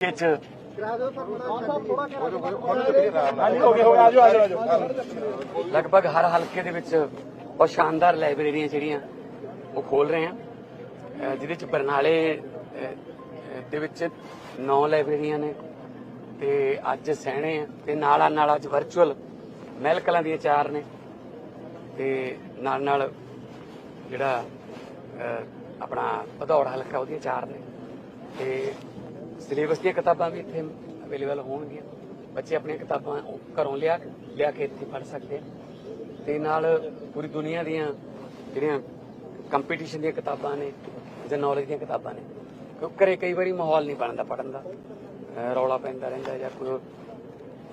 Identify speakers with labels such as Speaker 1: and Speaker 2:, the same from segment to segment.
Speaker 1: ਵਿੱਚ। ਲਗਭਗ ਹਰ ਹਲਕੇ ਦੇ ਵਿੱਚ ਬਹੁਤ ਸ਼ਾਨਦਾਰ ਲਾਇਬ੍ਰੇਰੀਆਂ ਜਿਹੜੀਆਂ ਉਹ ਖੋਲ ਰਹੇ ਆ। ਜਿਹਦੇ ਚ ਬਰਨਾਲੇ ਦੇ ਵਿੱਚ ਨੌ ਲਾਇਬ੍ਰੇਰੀਆਂ ਨੇ ਤੇ ਅੱਜ ਸਹਿਣੇ ਆ ਤੇ ਨਾਲਾ ਨਾਲ ਅੱਜ ਵਰਚੁਅਲ ਮਹਿਲ ਕਲਾਂ ਦੀਆਂ ਚਾਰ ਨੇ ਤੇ ਨਾਲ ਨਾਲ ਜਿਹੜਾ ਆਪਣਾ ਭਦੌੜ ਹਲਕਾ ਉਹਦੀਆਂ ਚਾਰ ਨੇ ਤੇ ਸਿਲੇਬਸ ਦੀਆਂ ਕਿਤਾਬਾਂ ਵੀ ਇੱਥੇ ਅਵੇਲੇਬਲ ਹੋਣਗੀਆਂ। ਬੱਚੇ ਆਪਣੀਆਂ ਕਿਤਾਬਾਂ ਘਰੋਂ ਲਿਆ ਲਿਆ ਕੇ ਇੱਥੇ ਪੜ੍ਹ ਸਕਦੇ ਆ। ਤੇ ਨਾਲ ਪੂਰੀ ਦੁਨੀਆ ਦੀਆਂ ਜਿਹੜੀਆਂ ਕੰਪੀਟੀਸ਼ਨ ਦੀਆਂ ਕਿਤਾਬਾਂ ਨੇ ਜਾਂ ਨੌਲੇਜ ਦੀਆਂ ਕਿਤਾਬਾਂ ਨੇ ਕਿਉਂਕਿ ਘਰੇ ਕਈ ਵਾਰੀ ਮਾਹੌਲ ਨਹੀਂ ਬਣਦਾ ਪੜਨ ਦਾ। ਰੌਲਾ ਪੈਂਦਾ ਰਹਿੰਦਾ ਜਾਂ ਕੋਈ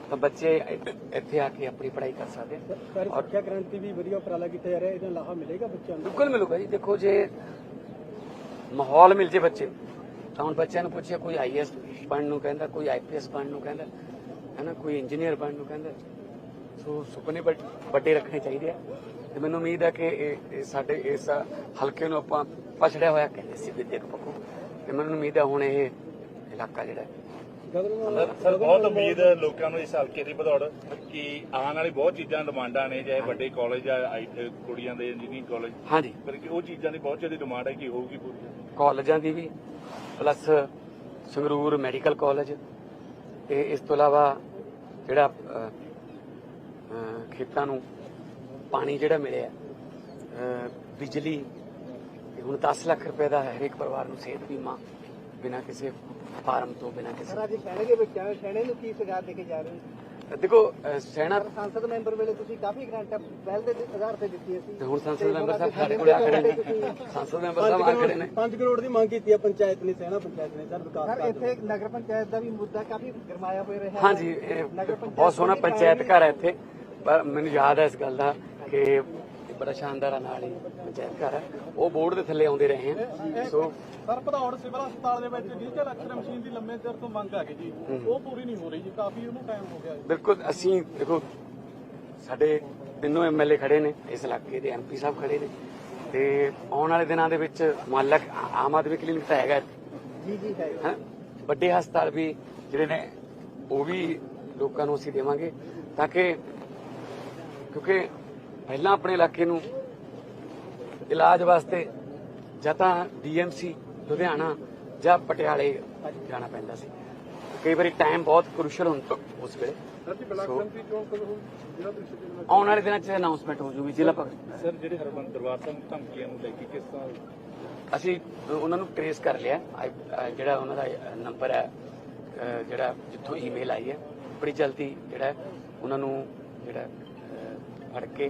Speaker 1: ਤਾਂ ਬੱਚੇ ਇੱਥੇ- ਆ ਕੇ ਆਪਣੀ ਪੜ੍ਹਾਈ ਕਰ ਸਕਦੇ ਆ।
Speaker 2: ਸਰ ਸਿੱਖਿਆ ਕ੍ਰਾਂਤੀ ਵੀ ਵਧੀਆ ਉਪਰਾਲਾ ਕੀਤਾ ਜਾ ਰਿਹਾ ਇਹਦਾ ਲਾਹਾ ਮਿਲੇਗਾ ਬੱਚਿਆਂ ਨੂੰ?
Speaker 1: ਬਿਲਕੁਲ ਮਿਲੂਗਾ ਜੀ। ਦੇਖੋ ਜੇ ਮਾਹੌਲ ਮਿਲ ਜੇ ਬੱਚੇ ਤਾਂ ਹੁਣ ਬੱਚਿਆਂ ਨੂੰ ਪੁੱਛਿਆ ਕੋਈ ਆਈਐਸ ਬਣਨ ਨੂੰ ਕਹਿੰਦਾ ਕੋਈ ਆਈਪੀਐਸ ਬਣਨ ਨੂੰ ਕਹਿੰਦਾ ਹੈ ਨਾ ਕੋਈ ਇੰਜੀਨੀਅਰ ਬਣਨ ਨੂੰ ਕਹਿੰਦਾ ਸੋ ਸੁਪਨੇ ਵੱਡ- ਰੱਖਣੇ ਚਾਹੀਦੇ ਆ। ਤੇ ਮੈਨੂੰ ਉਮੀਦ ਹੈ ਕਿ ਸਾਡੇ ਇਸ ਹਲਕੇ ਨੂੰ ਆਪਾਂ ਪਛੜਿਆ ਹੋਇਆ ਕਹਿੰਦੇ ਸੀ ਵਿਦਿਅਕ ਪੱਖੋਂ। ਤੇ ਮੈਨੂੰ ਉਮੀਦ ਹੈ ਹੁਣ ਇਹ ਇਲਾਕਾ ਜਿਹੜਾ
Speaker 3: ਸਰ ਬਹੁਤ ਉਮੀਦ ਹੈ ਲੋਕਾਂ ਨੂੰ ਇਸ ਹਲਕੇ ਦੀ ਬਦੌੜ ਕਿ ਆਉਣ ਵਾਲੀ ਬਹੁਤ ਚੀਜ਼ਾਂ ਡਿਮਾਂਡਾਂ ਨੇ ਚਾਹੇ ਵੱਡੇ ਕਾਲਜ ਆ ਕੁੜੀਆਂ ਦੇ ਇੰਜੀਨੀਅਰਿੰਗ ਕਾਲਜ
Speaker 1: ਹਾਂਜੀ।
Speaker 3: ਪਰ ਉਹ ਚੀਜ਼ਾਂ ਦੀ ਬਹੁਤ ਜ਼ਿਆਦਾ ਡਿਮਾਂਡ ਹੈ ਕਿ ਹੋਊਗੀ ਪੂਰੀ।
Speaker 1: ਕਾਲਜਾਂ ਦੀ ਵੀ ਪਲੱਸ ਸੰਗਰੂਰ ਮੈਡੀਕਲ ਕਾਲਜ। ਤੇ ਇਸ ਤੋਂ ਇਲਾਵਾ ਜਿਹੜਾ ਖੇਤਾਂ ਨੂੰ ਪਾਣੀ ਜਿਹੜਾ ਮਿਲਿਆ ਬਿਜਲੀ ਹੁਣ 10 ਲੱਖ ਰੁਪਏ ਦਾ ਹਰੇਕ ਪਰਿਵਾਰ ਨੂੰ ਸਿਹਤ ਬੀਮਾ ਬਿਨਾਂ ਕਿਸੇ ਫਾਰਮ ਤੋਂ, ਬਿਨਾਂ ਕਿਸੇ
Speaker 2: ਸਰ, ਅੱਜ ਕਹਿਣਗੇ ਬੱਚਿਆਂ ਸੈਣੇ ਨੂੰ ਕੀ ਸਜ਼ਾ ਦੇ ਕੇ ਜਾ ਰਹੇ
Speaker 1: ਦੇਖੋ ਸੈਨਾ
Speaker 2: ਸੰਸਦ ਮੈਂਬਰ ਵੇਲੇ ਤੁਸੀਂ ਕਾਫੀ ਗ੍ਰਾਂਟਾਂ ਪਹਿਲ ਦੇ ਆਧਾਰ ਤੇ ਦਿੱਤੀਆਂ ਸੀ
Speaker 1: ਤੇ ਹੁਣ ਸੰਸਦ ਮੈਂਬਰ ਸਾਹਿਬ ਸਾਡੇ ਕੋਲ ਆ ਖੜੇ ਨੇ। ਸੰਸਦ ਮੈਂਬਰ ਸਾਹਿਬ ਆ ਖੜੇ ਨੇ।
Speaker 2: 5 ਕਰੋੜ ਦੀ ਮੰਗ ਕੀਤੀ ਹੈ ਪੰਚਾਇਤ ਨੇ ਸੈਣਾ ਪੰਚਾਇਤ ਨੇ ਸਰ ਵਿਕਾਸ ਸਰ ਇੱਥੇ ਨਗਰ ਪੰਚਾਇਤ ਦਾ ਵੀ ਮੁੱਦਾ ਕਾਫੀ ਗਰਮਾਇਆ ਹੋਇਆ ਰਿਹਾ
Speaker 1: ਹਾਂਜੀ ਇਹ ਬਹੁਤ ਸੋਹਣਾ ਪੰਚਾਇਤ ਘਰ ਹੈ ਇੱਥੇ। ਪਰ ਮੈਨੂੰ ਯਾਦ ਹੈ ਇਸ ਗੱਲ ਦਾ ਕਿ ਬੜਾ ਸ਼ਾਨਦਾਰ ਆ ਨਾਲ ਹੀ ਪੰਚਾਇਤ ਘਰ ਉਹ ਬੋਰਡ ਦੇ ਥੱਲੇ ਆਉਂਦੇ ਰਹੇ ਆ। ਸੋ
Speaker 4: ਸਰ ਭਦੌੜ ਸਿਵਲ ਹਸਪਤਾਲ ਦੇ ਵਿੱਚ ਡਿਜੀਟਲ ਐਕਸਰੇ ਮਸ਼ੀਨ ਦੀ ਲੰਮੇ ਚਿਰ ਤੋਂ ਮੰਗ ਆ ਗਈ ਜੀ। ਉਹ ਪੂਰੀ ਨਹੀਂ ਹੋ ਰਹੀ ਜੀ ਕਾਫੀ ਉਹਨੂੰ ਟਾਈਮ ਹੋ ਗਿਆ ਜੀ।
Speaker 1: ਬਿਲਕੁਲ ਅਸੀਂ ਦੇਖੋ ਸਾਡੇ ਤਿੰਨੋਂ ਐਮਐਲਏ ਖੜੇ ਨੇ ਇਸ ਇਲਾਕੇ ਦੇ ਐਮਪੀ ਸਾਹਿਬ ਖੜੇ ਨੇ। ਤੇ ਆਉਣ ਵਾਲੇ ਦਿਨਾਂ ਦੇ ਵਿੱਚ ਮੁਹੱਲਕ ਆਮ ਆਦਮੀ ਕਲੀਨਿਕ ਤਾਂ ਹੈਗਾ।
Speaker 2: ਜੀ ਜੀ ਹੈ।
Speaker 1: ਹੈਂ? ਵੱਡੇ ਹਸਪਤਾਲ ਵੀ ਜਿਹੜੇ ਨੇ ਉਹ ਵੀ ਲੋਕਾਂ ਨੂੰ ਅਸੀਂ ਦੇਵਾਂਗੇ ਤਾਂ ਕਿ ਕਿਉਂਕਿ ਪਹਿਲਾਂ ਆਪਣੇ ਇਲਾਕੇ ਨੂੰ ਇਲਾਜ ਵਾਸਤੇ ਜਾਂ ਤਾਂ ਡੀਐਮਸੀ ਲੁਧਿਆਣਾ ਜਾਂ ਪਟਿਆਲੇ ਜਾਣਾ ਪੈਂਦਾ ਸੀ। ਕਈ ਵਾਰੀ ਟਾਈਮ ਬਹੁਤ ਕ੍ਰੂਸ਼ਲ ਹੁੰਦਾ ਉਸ ਵੇਲੇ। ਆਉਣ ਵਾਲੇ ਦਿਨਾਂ 'ਚ ਅਨਾਉਂਸਮੈਂਟ ਹੋ ਜੂਗੀ ਜ਼ਿਲ੍ਹਾ ਭਗਤ
Speaker 3: ਸਰ ਜਿਹੜੇ ਹਰਮਨ ਦਰਬਾਰ ਸਾਹਿਬ ਧਮਕੀਆਂ ਨੂੰ ਲੈ ਕੇ ਕਿਸ ਤਰ੍ਹਾਂ
Speaker 1: ਅਸੀਂ ਉਹਨਾਂ ਨੂੰ ਟ੍ਰੇਸ ਕਰ ਲਿਆ। ਜਿਹੜਾ ਉਹਨਾਂ ਦਾ ਨੰਬਰ ਹੈ ਜਿਹੜਾ ਜਿੱਥੋਂ ਈਮੇਲ ਆਈ ਹੈ ਬੜੀ ਜਲਦੀ ਜਿਹੜਾ ਉਹਨਾਂ ਨੂੰ ਜਿਹੜਾ ਫੜ ਕੇ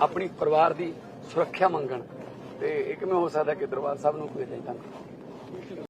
Speaker 1: ਆਪਣੀ ਪਰਿਵਾਰ ਦੀ ਸੁਰੱਖਿਆ ਮੰਗਣ। ਤੇ ਇਹ ਕਿਵੇਂ ਹੋ ਸਕਦਾ ਕਿ ਦਰਬਾਰ ਸਾਹਿਬ ਨੂੰ ਕੋਈ ਇਦਾਂ